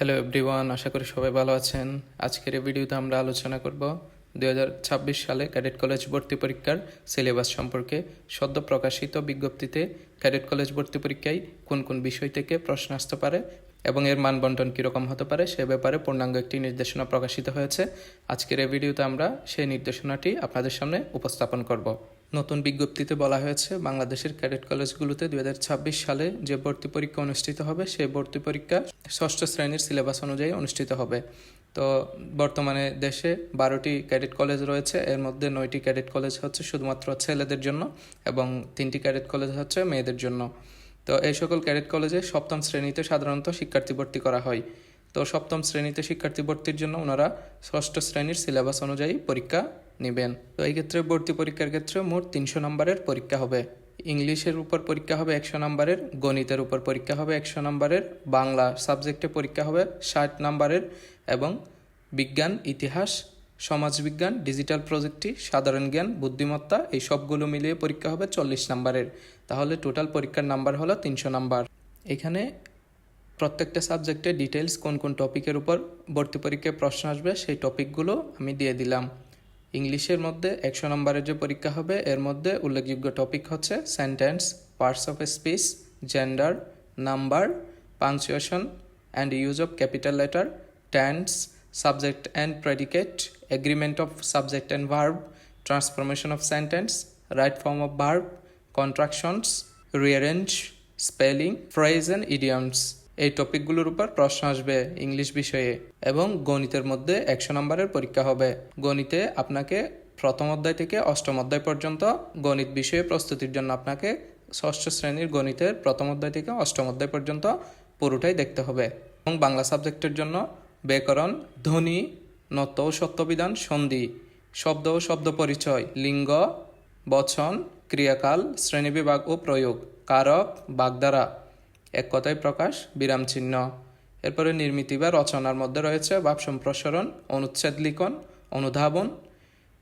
Hello everyone আশা করি সবাই ভালো আছেন। আজকের এই ভিডিওতে আমরা আলোচনা করব দু হাজার ছাব্বিশ সালে ক্যাডেট কলেজ ভর্তি পরীক্ষার সিলেবাস সম্পর্কে। সদ্য প্রকাশিত বিজ্ঞপ্তিতে ক্যাডেট কলেজ ভর্তি পরীক্ষায় কোন কোন বিষয় থেকে প্রশ্ন আসতে পারে এবং এর মান বন্টন কীরকম হতে পারে সে ব্যাপারে পূর্ণাঙ্গ একটি নির্দেশনা প্রকাশিত হয়েছে। আজকের এই ভিডিওতে আমরা সেই নির্দেশনাটি আপনাদের সামনে উপস্থাপন করব। নতুন বিজ্ঞপ্তিতে বলা হয়েছে, বাংলাদেশের ক্যাডেট কলেজগুলোতে দুই হাজার ছাব্বিশ সালে যে ভর্তি পরীক্ষা অনুষ্ঠিত হবে, সেই ভর্তি পরীক্ষা ষষ্ঠ শ্রেণির সিলেবাস অনুযায়ী অনুষ্ঠিত হবে। তো বর্তমানে দেশে বারোটি ক্যাডেট কলেজ রয়েছে, এর মধ্যে নয়টি ক্যাডেট কলেজ হচ্ছে শুধুমাত্র ছেলেদের জন্য এবং তিনটি ক্যাডেট কলেজ হচ্ছে মেয়েদের জন্য। তো এই সকল ক্যাডেট কলেজে সপ্তম শ্রেণীতে সাধারণত শিক্ষার্থী ভর্তি করা হয়। তো সপ্তম শ্রেণীতে শিক্ষার্থী ভর্তির জন্য ওনারা ষষ্ঠ শ্রেণির সিলেবাস অনুযায়ী পরীক্ষা নেবেন। তো এই ক্ষেত্রে ভর্তি পরীক্ষার ক্ষেত্রে মোট তিনশো নম্বরের পরীক্ষা হবে। ইংলিশের উপর পরীক্ষা হবে একশো নম্বরের, গণিতের উপর পরীক্ষা হবে একশো নম্বরের, বাংলা সাবজেক্টে পরীক্ষা হবে ষাট নম্বরের এবং বিজ্ঞান, ইতিহাস, সমাজবিজ্ঞান, ডিজিটাল প্রযুক্তি, সাধারণ জ্ঞান, বুদ্ধিমত্তা এই সবগুলো মিলিয়ে পরীক্ষা হবে চল্লিশ নম্বরের। তাহলে টোটাল পরীক্ষার নাম্বার হলো তিনশো নাম্বার এখানে প্রত্যেকটা সাবজেক্টে ডিটেলস কোন কোন টপিকের উপর ভর্তি পরীক্ষায় প্রশ্ন আসবে, সেই টপিকগুলো আমি দিয়ে দিলাম। ইংলিশের মধ্যে একশো নম্বরের যে পরীক্ষা হবে, এর মধ্যে উল্লেখযোগ্য টপিক হচ্ছে sentence parts of speech gender number punctuation and use of capital letter tense subject and predicate agreement of subject and verb transformation of sentence right form of verb contractions rearrange spelling phrase and idioms এই টপিকগুলোর উপর প্রশ্ন আসবে English বিষয়ে এবং গণিতের মধ্যে একশো নম্বরের পরীক্ষা হবে। গণিতে আপনাকে প্রথম অধ্যায় থেকে অষ্টম অধ্যায় পর্যন্ত গণিত বিষয়ে প্রস্তুতির জন্য আপনাকে ষষ্ঠ শ্রেণির গণিতের প্রথম অধ্যায় থেকে অষ্টম অধ্যায় পর্যন্ত পুরোটাই দেখতে হবে। এবং বাংলা সাবজেক্টের জন্য ব্যাকরণ, ধ্বনি, নত্য ও সত্যবিধান সন্ধি, শব্দ ও শব্দ পরিচয়, লিঙ্গ, বচন ক্রিয়াকাল, শ্রেণীবিভাগ ও প্রয়োগ। কারক, বাগধারা। এক কথায় প্রকাশ, বিরাম চিহ্ন। এরপরে নির্মিতি বা রচনার মধ্যে রয়েছে ভাব সম্প্রসারণ, অনুচ্ছেদ লিখন, অনুধাবন।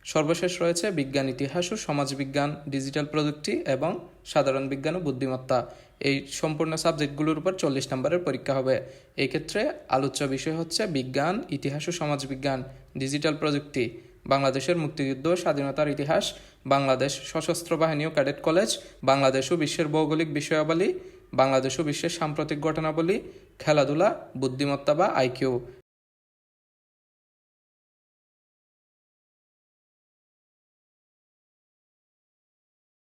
সর্বশেষ রয়েছে বিজ্ঞান, ইতিহাস ও সমাজবিজ্ঞান, ডিজিটাল প্রযুক্তি এবং সাধারণ বিজ্ঞান ও বুদ্ধিমত্তা। এই সম্পূর্ণ সাবজেক্টগুলোর উপর চল্লিশ নম্বরের পরীক্ষা হবে। এই ক্ষেত্রে আলোচ্য বিষয় হচ্ছে বিজ্ঞান, ইতিহাস ও সমাজবিজ্ঞান, ডিজিটাল প্রযুক্তি। বাংলাদেশের মুক্তিযুদ্ধ, স্বাধীনতার ইতিহাস, বাংলাদেশ সশস্ত্র বাহিনী ও ক্যাডেট কলেজ, বাংলাদেশ ও বিশ্বের ভৌগোলিক বিষয়াবলী, বাংলাদেশ ও বিশ্বের সাম্প্রতিক ঘটনাবলী, খেলাধুলা, বুদ্ধিমত্তা বা আইকিউ।